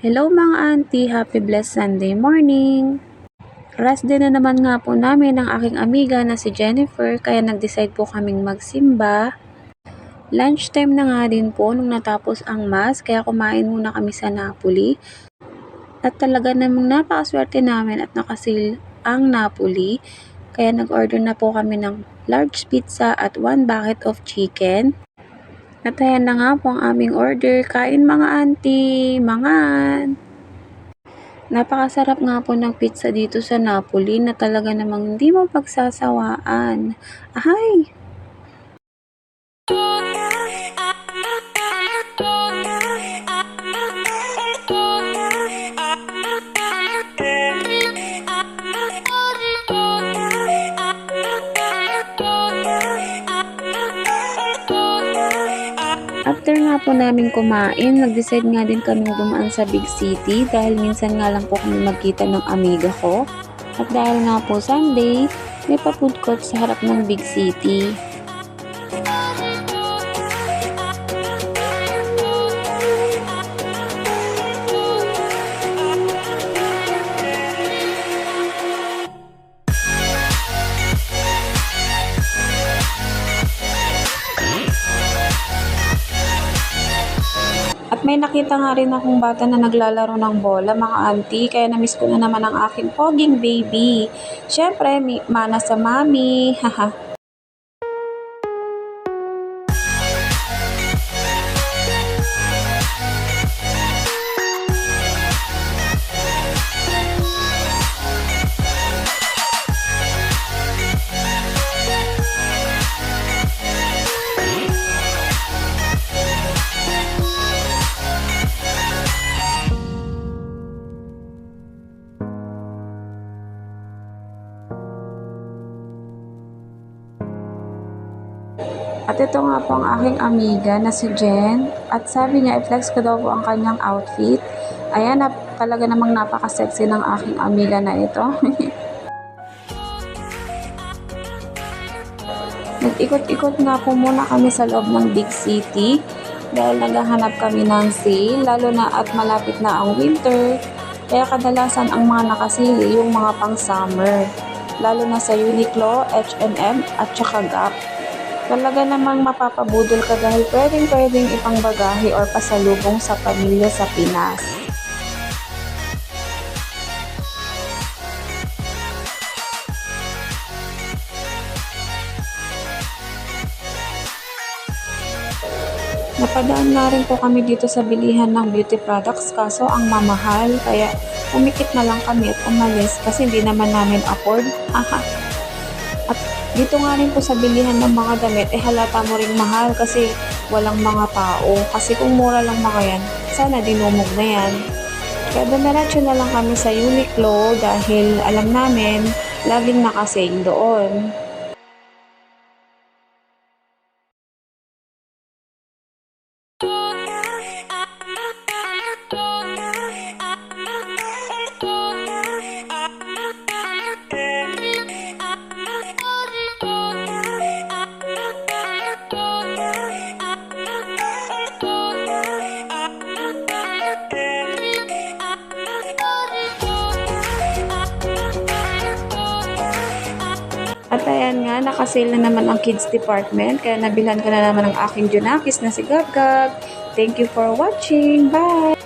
Hello mga auntie, happy blessed Sunday morning! Rest day na naman nga po namin ng aking amiga na si Jennifer kaya nag-decide po kaming magsimba. Lunchtime na nga din po nung natapos ang mass kaya kumain muna kami sa Napoli. At talaga namang napakaswerte namin at nakasil ang Napoli kaya nag-order na po kami ng large pizza at one bucket of chicken. At na nga po ang aming order. Kain mga auntie, mangan! Napakasarap nga po ng pizza dito sa Napoli na talaga namang hindi mo pagsasawaan. Ahay! Nga po namin kumain, nag-decide nga din kaming dumaan sa big city dahil minsan nga lang po kami magkita ng amiga ko. At dahil nga po Sunday, may pa food court sa harap ng big city. May nakita nga rin akong bata na naglalaro ng bola, mga auntie, kaya namiss ko na naman ang aking poging baby. Siyempre, mana sa mami, haha. At ito nga po ang aking amiga na si Jen. At sabi niya, i-flex ko daw po ang kanyang outfit. Ayan, na, talaga namang napaka-sexy ng aking amiga na ito. Nag-ikot-ikot nga po muna kami sa loob ng big city dahil naghahanap kami ng sale, lalo na at malapit na ang winter. Kaya kadalasan ang mga nakasili yung mga pang summer, lalo na sa Uniqlo, H&M at saka Gap. Talaga namang mapapabudol ka dahil pwedeng pwedeng ipangbagahe or pasalubong sa pamilya sa Pinas. Napadaan na rin po kami dito sa bilihan ng beauty products kaso ang mamahal kaya umikit na lang kami at umalis kasi hindi naman namin afford. Aha. Dito nga rin po sa bilihan ng mga damit, eh halata mo ring mahal kasi walang mga tao. Kasi kung mura lang mga yan, sana dinumog na yan. Kaya dumiretso na lang kami sa Uniqlo dahil alam namin, laging nakasale doon. At ayan nga, nakasale na naman ang kids department kaya nabilhan ko na naman ang aking Junakis na si Gabgab. Thank you for watching. Bye!